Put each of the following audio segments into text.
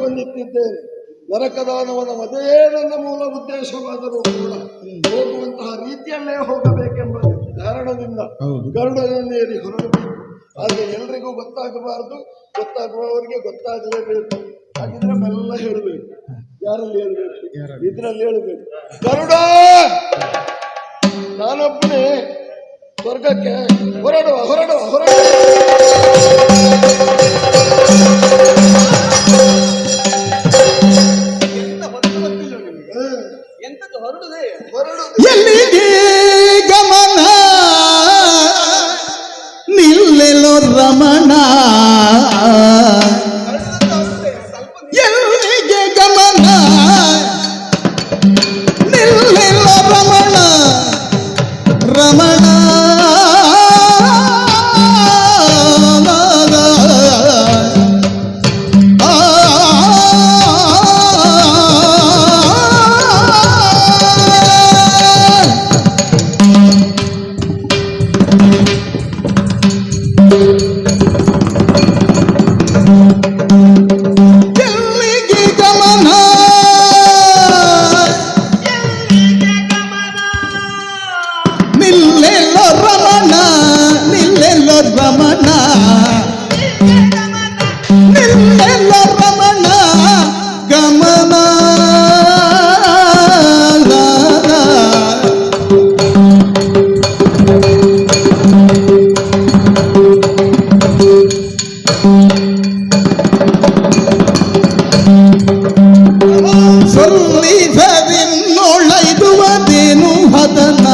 ಬಂದಿಟ್ಟಿದ್ದೇನೆ ನರಕದಾನವನ ಮದುವೆ ನನ್ನ ಮೂಲ ಉದ್ದೇಶವಾದರೂ ಕೂಡ ಹೋಗುವಂತಹ ರೀತಿಯಲ್ಲೇ ಹೋಗಬೇಕೆಂಬ ಕಾರಣದಿಂದ ಹೌದು. ಗರುಡನನ್ನೇರಿ ಹೊರಡಬೇಕು. ಆದರೆ ಎಲ್ರಿಗೂ ಗೊತ್ತಾಗಬಾರದು. ಗೊತ್ತಾಗುವವರಿಗೆ ಗೊತ್ತಾಗಲೇಬೇಕು. ಹಾಗಿದ್ರೆ ಮೆಲ್ಲ ಹೇಳಬೇಕು. ಯಾರಲ್ಲಿ ಹೇಳಬೇಕು? ಇದ್ರಲ್ಲಿ ಹೇಳಬೇಕು. ಗರುಡ! ನಾನೊಬ್ಬನೇ ಸ್ವರ್ಗಕ್ಕೆ ಹೊರಡುವ ಹೊರಡುವ ಹೊರಡುವ. Satanás.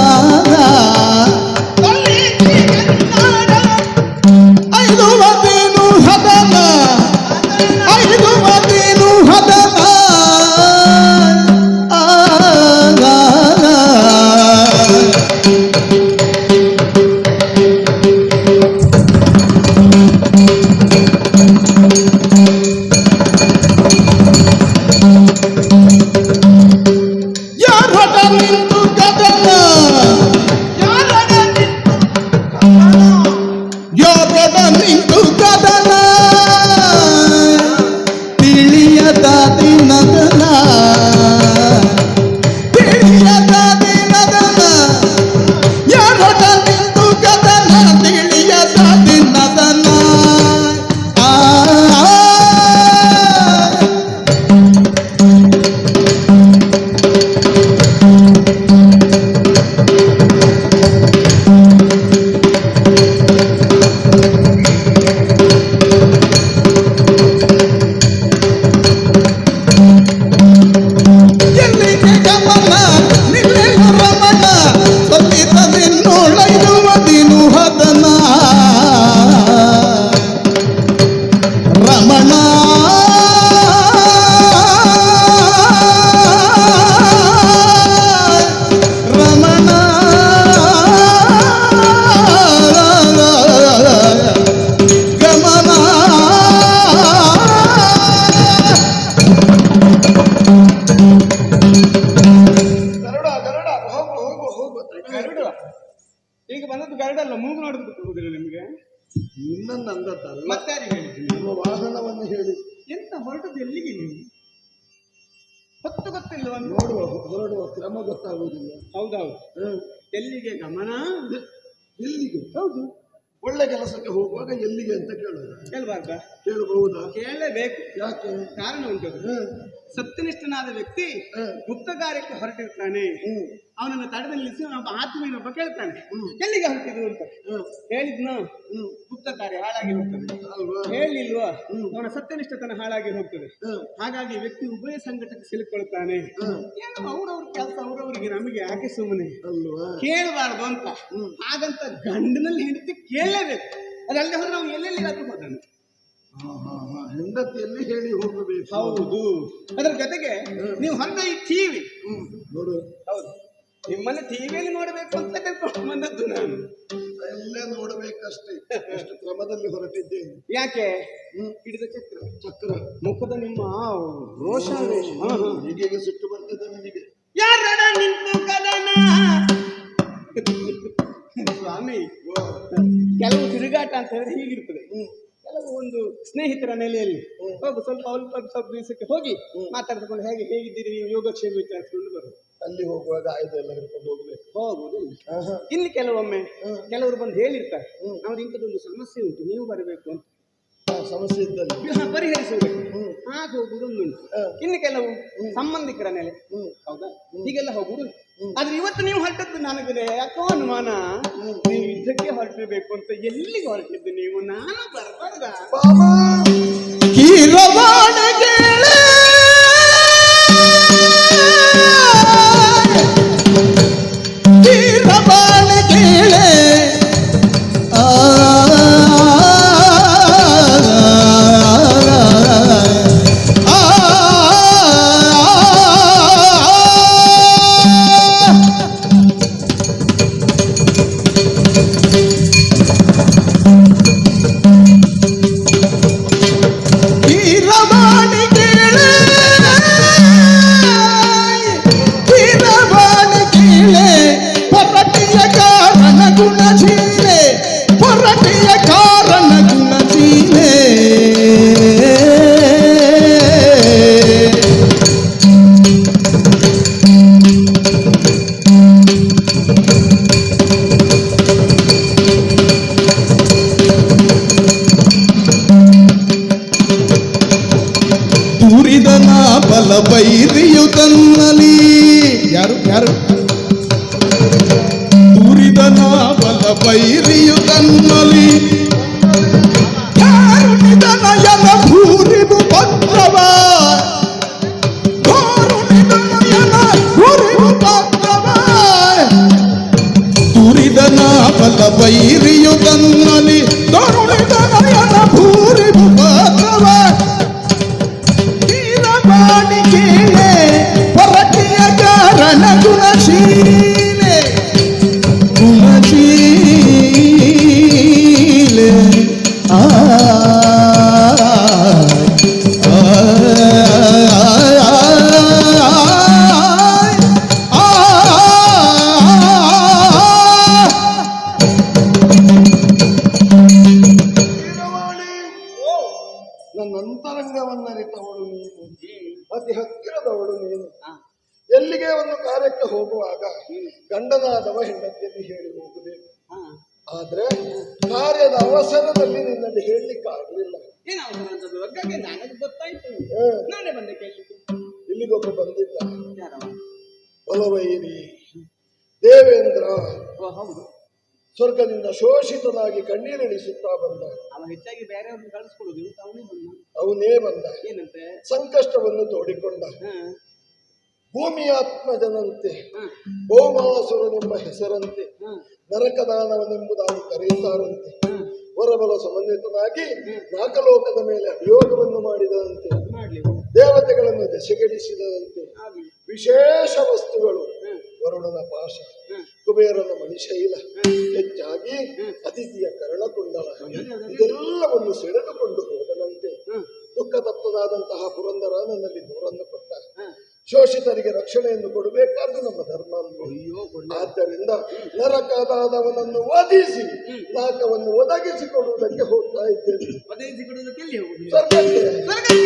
ನಿನ್ನನ್ನು ಅಂದದ್ದಲ್ಲ ಮತ್ತೆ ಯಾರಿಗೆ ಹೇಳಿದ್ದೀನಿ ನಿಮ್ಮ ವಾಹನವನ್ನು ಹೇಳಿ. ಎಂತ ಹೊರಟದ್ದು ಎಲ್ಲಿಗೆ ನೀವು? ಹೊತ್ತು ಗೊತ್ತಿಲ್ಲ ನೋಡುವ ಹೊರಡುವ ಕ್ರಮ ಗೊತ್ತಾಗುವುದಿಲ್ಲ. ಹೌದೌದು. ಹ್ಮ್. ಎಲ್ಲಿಗೆ ಗಮನ? ಎಲ್ಲಿಗೆ? ಹೌದು. ಒಳ್ಳೆ ಕೆಲಸಕ್ಕೆ ಹೋಗುವಾಗ ಎಲ್ಲಿಗೆ ಅಂತ ಕೇಳೋದು. ಕೇಳಬಾರ್ದ ಕೇಳಬಹುದಾ? ಕೇಳಬೇಕು. ಯಾಕೆ? ಕಾರಣ ಉಂಟು. ಸತ್ಯನಿಷ್ಠನಾದ ವ್ಯಕ್ತಿ. ಗುಪ್ತ ಕಾರ್ಯಕ್ಕೆ ಹೊರಟಿರ್ತಾನೆ ಹ್ಮ್. ಅವನನ್ನು ತಡೆದ ನಿಲ್ಲಿಸಿ ಒಬ್ಬ ಆತ್ಮೀಯನೊಬ್ಬ ಕೇಳ್ತಾನೆ ಹ್ಮ್. ಎಲ್ಲಿಗೆ ಹೊರಟಿದ್ರು ಅಂತ ಹೇಳಿದ್ನು ಹ್ಮ್. ಗುಪ್ತ ಕಾರ್ಯ ಹಾಳಾಗಿ ಹೋಗ್ತದೆ ಹೇಳಿಲ್ವಾ ಹ್ಮ್. ಅವನ ಸತ್ಯನಿಷ್ಠತನ ಹಾಳಾಗಿ ಹೋಗ್ತದೆ. ಹಾಗಾಗಿ ವ್ಯಕ್ತಿ ಉಭಯ ಸಂಕಟಕ್ಕೆ ಸಿಲುಕೊಳ್ತಾನೆ. ಏನೋ ಅವ್ರವ್ರ ಕೆಲಸ ಅವ್ರವ್ರಿಗೆ ನಮಗೆ ಯಾಕೆ ಸುಮ್ಮನೆ ಅಲ್ವಾ ಕೇಳಬಾರ್ದು ಅಂತ. ಹಾಗಂತ ಗಂಡನಲ್ಲಿ ಹೆಂಡತಿ ಕೇಳಲೇಬೇಕು ಅದಲ್ಲದೆ ಹೋದ್ರೆ ನಾವು ಎಲ್ಲೆಲ್ಲಿ ಹೋದನು. ಹೆಂಡತಿಯಲ್ಲಿ ಹೇಳಿ ಹೋಗಬೇಕು. ಹೌದು. ಅದರ ಜೊತೆಗೆ ನೀವು ಹೊರಟ ಈ ಟಿವಿ. ನೋಡು. ಹೌದು. ನಿಮ್ಮನ್ನ ಟಿವಿಯಲ್ಲಿ ನೋಡಬೇಕು ಅಂತ ಕರ್ಕೊಂಡು ಬಂದದ್ದು ನಾನು. ಎಲ್ಲ ನೋಡಬೇಕಷ್ಟೇ. ಅಷ್ಟು ಕ್ರಮದಲ್ಲಿ ಹೊರಟಿದ್ದೇನೆ ಯಾಕೆ. ಹಿಡಿದ ಚಕ್ರ. ಚಕ್ರ. ಮುಖದ ನಿಮ್ಮ ರೋಷ ಈಗೀಗ ಸಿಟ್ಟು ಬರ್ತದೆ ನನಗೆ? ಯಾರಡ ನಿಂತು ಕದನ ಸ್ವಾಮಿ ಕೆಲವು ತಿರುಗಾಟ ಅಂತ ಹೇಳಿದ್ರೆ ಹೀಗಿರ್ತದೆ. ಕೆಲವು ಒಂದು ಸ್ನೇಹಿತರ ನೆಲೆಯಲ್ಲಿ ಹೋಗು ಸ್ವಲ್ಪ ಅಲ್ಪ ಸ್ವಲ್ಪ ದಿವಸಕ್ಕೆ ಹೋಗಿ ಮಾತಾಡ್ತಕೊಂಡು ಹೇಗೆ ಹೇಗಿದ್ದೀರಿ ನೀವು ಯೋಗಕ್ಷೇಮ ವಿಚಾರಿಸಿಕೊಂಡು ಬರುದು? ಅಲ್ಲಿ ಹೋಗುವಾಗ ಆಯ್ತು ಎಲ್ಲ ಹಿಡ್ಕೊಂಡು ಹೋಗ್ಬೇಕು. ಹೋಗುದಿಲ್ಲ ಇಲ್ಲಿ ಕೆಲವೊಮ್ಮೆ ಕೆಲವರು ಬಂದು ಹೇಳಿರ್ತಾರೆ ನಮ್ದು ಇಂಥದ್ದೊಂದು ಸಮಸ್ಯೆ ಉಂಟು ನೀವು ಬರಬೇಕು ಅಂತ. ಸಮಸ್ಯೆ ಇದ್ದಲ್ಲಿ. ಪರಿಹರಿಸುವುದು ಹಾಗೆ ಹೋಗುವುದು ಉಂಟು. ಇನ್ನು ಕೆಲವು ಸಂಬಂಧಿಕರ ನೆಲೆ. ಹೌದಾ? ಹೀಗೆಲ್ಲ ಹೋಗುದು ಆದ್ರೆ ಇವತ್ತು ನೀವು ಹೊರಟದ್ದು ನನಗೆ ಯಾಕೋ ಅನುಮಾನ. ನೀವು ಹೊರಟಿರ್ಬೇಕು ಅಂತ ಎಲ್ಲಿಗೆ ಹೊರಟಿದ್ದು ನೀವು? ನಾನು ಬರಬಾರ್ದ? ಕೀರವಾಣ வீரமாணிக்க ಬೈರಿಯು ತನ್ನಲಿ ಯಾರು ಯಾರು? ತೂರಿದನ ಬಲ ಬೈರಿಯು ತನ್ನಲಿ ಪತ್ರವ? ತುರಿದನ ಬಲ ಅತಿ ಹತ್ತಿರದವಳು ನೀನು ಎಲ್ಲಿಗೆ ಒಂದು ಕಾರ್ಯಕ್ಕೆ ಹೋಗುವಾಗ ಗಂಡನಾದವ ಹೆಂಡತಿಯಲ್ಲಿ ಹೇಳಿ ಹೋಗಬೇಕು ಆದ್ರೆ ಕಾರ್ಯದ ಅವಸರದಲ್ಲಿ ನಿನ್ನಲ್ಲಿ ಹೇಳಲಿಕ್ಕೆ ಆಗ್ಲಿಲ್ಲ. ಗೊತ್ತಾಯ್ತು. ನಾನೇ ಬಂದೆ ಕೇಳಲಿಕ್ಕೆ. ಇಲ್ಲಿಗೊಬ್ಬ ಬಂದಿದ್ದ. ಬಲವೈರಿ. ದೇವೇಂದ್ರ. ಹೌದು. ಸ್ವರ್ಗದಿಂದ ಶೋಷಿತನಾಗಿ ಕಣ್ಣೀರಿಳಿಸುತ್ತಾ ಬಂದ. ಅವ ಹೆಚ್ಚಾಗಿ ಬೇರೆಯವ್ರನ್ನ ಕಳಿಸ್ಕೊಡುದು ಅವನೇ ಬಂದ. ಅವನೇ ಬಂದ. ಏನಂತೆ? ಸಂಕಷ್ಟವನ್ನು ತೋಡಿಕೊಂಡ. ಭೂಮಿಯಾತ್ಮಜನಂತೆ ಭೌಮಾಸುರನೆಂಬ ಹೆಸರಂತೆ ನರಕದಾನವನೆಂಬುದಾಗಿ ಕರೆಯುತ್ತಾರಂತೆ. ಹಾ. ವರಬಲ ಸಮನ್ವಿತನಾಗಿ ನಾಗಲೋಕದ ಮೇಲೆ ಅಭಿಯೋಗವನ್ನು ಮಾಡಿದಂತೆ. ದೇವತೆಗಳನ್ನು ದೆಸೆಗೆಡಿಸಿದಂತೆ. ವಿಶೇಷ ವಸ್ತುಗಳು. ವರುಣನ ಪಾಶ. ಹ್ಮ್. ಮನುಷ್ಯ ಇಲ್ಲ. ಹೆಚ್ಚಾಗಿ ಅತಿಥಿಯ ಕರ್ಣಕುಂಡಲ. ಇದೆಲ್ಲವನ್ನು ಸೆಳೆದುಕೊಂಡು ಹೋದನಂತೆ. ದುಃಖ ತಪ್ಪದಾದಂತಹ ಪುರಂದರ ನನ್ನಲ್ಲಿ ದೂರನ್ನು ಕೊಟ್ಟ. ಶೋಷಿತರಿಗೆ ರಕ್ಷಣೆಯನ್ನು ಕೊಡಬೇಕಾದ್ದು ನಮ್ಮ ಧರ್ಮ ಆದ್ದರಿಂದ ನರಕದಾದವನನ್ನು ವಧಿಸಿ ನಾಕವನ್ನು ಒದಗಿಸಿಕೊಡುವುದಕ್ಕೆ ಹೋಗ್ತಾ ಇದ್ದೇನೆ.